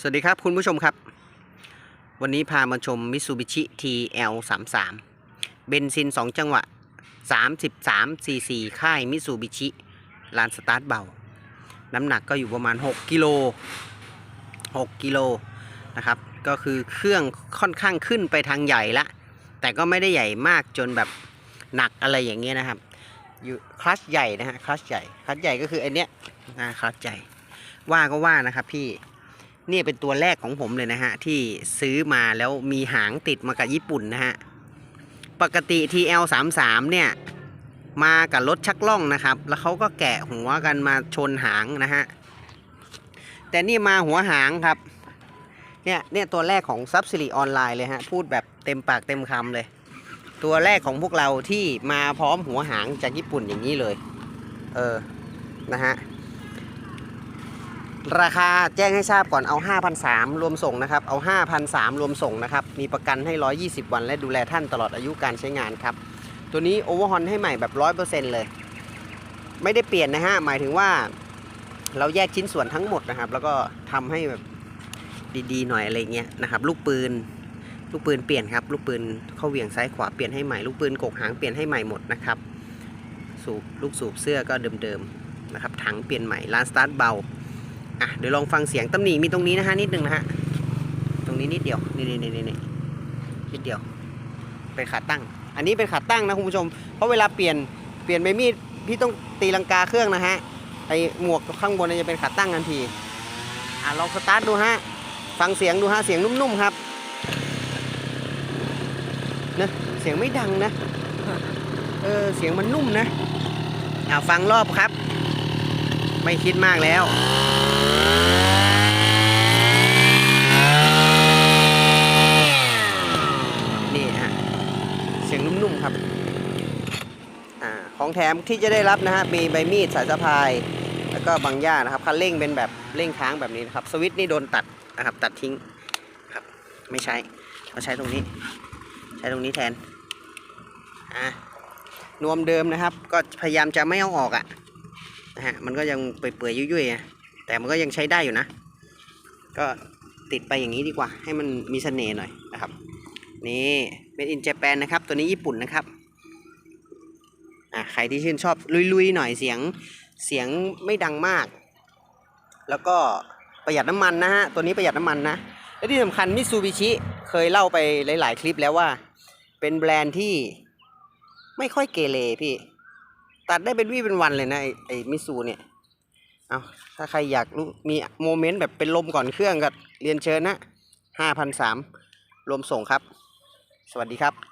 สวัสดีครับคุณผู้ชมครับ วันนี้พามาชม Mitsubishi TL33 เบนซิน 2 จังหวะ 33 cc ค่าย Mitsubishi ลานสตาร์ทเบา น้ำหนักก็อยู่ประมาณ 6 กิโล 6 กิโลนะครับ ก็คือเครื่องค่อนข้างขึ้นไปทางใหญ่ละ แต่ก็ไม่ได้ใหญ่มากจนแบบหนักอะไรอย่างเงี้ยนะครับ อยู่คลัชใหญ่นะฮะ คลัชใหญ่ คลัชใหญ่ก็คือไอเนี้ยนะคลัชใหญ่ ว่าก็ว่านะครับพี่ นี่เป็นตัวแรกของผมเลยนะฮะ ที่ซื้อมาแล้วมีหางติดมากับญี่ปุ่นนะฮะ ปกติ TL33 เนี่ย มากับรถชักล่องนะครับ แล้วเขาก็แกะหัวกันมาชนหางนะฮะ แต่นี่มาหัวหางครับ เนี่ยเนี่ยตัวแรกของซับซิลีออนไลน์เลยฮะ พูดแบบเต็มปากเต็มคำเลย ตัวแรกของพวกเราที่มาพร้อมหัวหางจากญี่ปุ่นอย่างนี้เลย เออ นะฮะ ราคาแจ้งให้ทราบก่อนเอา5,300รวมส่งนะครับ เอา5,300รวมส่งนะครับ มีประกันให้ 120 วัน และดูแลท่านตลอดอายุการใช้งานครับ ตัวนี้โอเวอร์ฮอนให้ใหม่แบบ 100%เลย ไม่ได้เปลี่ยนนะฮะ หมายถึงว่า เราแยกชิ้นส่วนทั้งหมดนะครับ แล้วก็ทำให้แบบดีๆ หน่อยอะไรเงี้ยนะครับ ลูกปืน ลูกปืนเปลี่ยนครับ ลูกปืนเข้าเหวี่ยงซ้ายขวาเปลี่ยนให้ใหม่ ลูกปืนกกหางเปลี่ยนให้ใหม่หมดนะครับ สูบลูกสูบเสื้อก็เดิมๆนะครับ ถังเปลี่ยนใหม่ ร้านสตาร์ทเบา อะเดี๋ยวลองฟังเสียงตำหนิมีตรงนี้นะฮะนิดนึงนะฮะตรงนี้นิดเดียวนี่นี่นี่นี่นิดเดียว เป็นขาตั้ง อันนี้เป็นขาตั้งนะคุณผู้ชม เพราะเวลาเปลี่ยนเปลี่ยนใบมีดพี่ต้องตีลังกาเครื่องนะฮะไอหมวกข้างบนจะเป็นขาตั้งทันทีอะลองสตาร์ทดูฮะฟังเสียงดูฮะเสียงนุ่มๆครับนะเสียงไม่ดังนะเออเสียงมันนุ่มนะอะฟังรอบครับ ไม่คิดมากแล้ว นี่ฮะ เสียงนุ่มๆครับ อ่า ของแถมที่จะได้รับนะฮะมีใบมีดสายสะพาย แล้วก็บางย่านะครับคันเร่งเป็นแบบเร่งค้างแบบนี้นะครับสวิตช์นี่โดนตัดนะครับตัดทิ้งครับไม่ใช้เราใช้ตรงนี้ ใช้ตรงนี้แทนอ่านวมเดิมนะครับ ก็พยายามจะไม่เอาออกอะ่ะนะฮะมันก็ยังเปื่อยๆยุ่ยๆแต่มันก็ยังใช้ได้อยู่นะ ก็ติดไปอย่างนี้ดีกว่า ให้มันมีเสน่ห์หน่อยนะครับ นี่เป็นอินเจแปนนะครับ ตัวนี้ญี่ปุ่นนะครับ ใครที่ชื่นชอบลุยๆหน่อยเสียงเสียงไม่ดังมาก แล้วก็ประหยัดน้ำมันนะฮะ ตัวนี้ประหยัดน้ำมันนะ และที่สำคัญมิ t ซูบิชิเคยเล่าไปหลายๆ คลิปแล้วว่า เป็นแบรนด์ที่ไม่ค่อยเกเรพี่ ตัดได้เป็นวี่เป็นวันเลยนะ ไอ้ไอ้มิซูเนี่ย เอาถ้าใครอยากรู้มีโมเมนต์แบบเป็นลมก่อนเครื่องก็เรียนเชิญนะห้าพันสามรวมส่งครับ สวัสดีครับ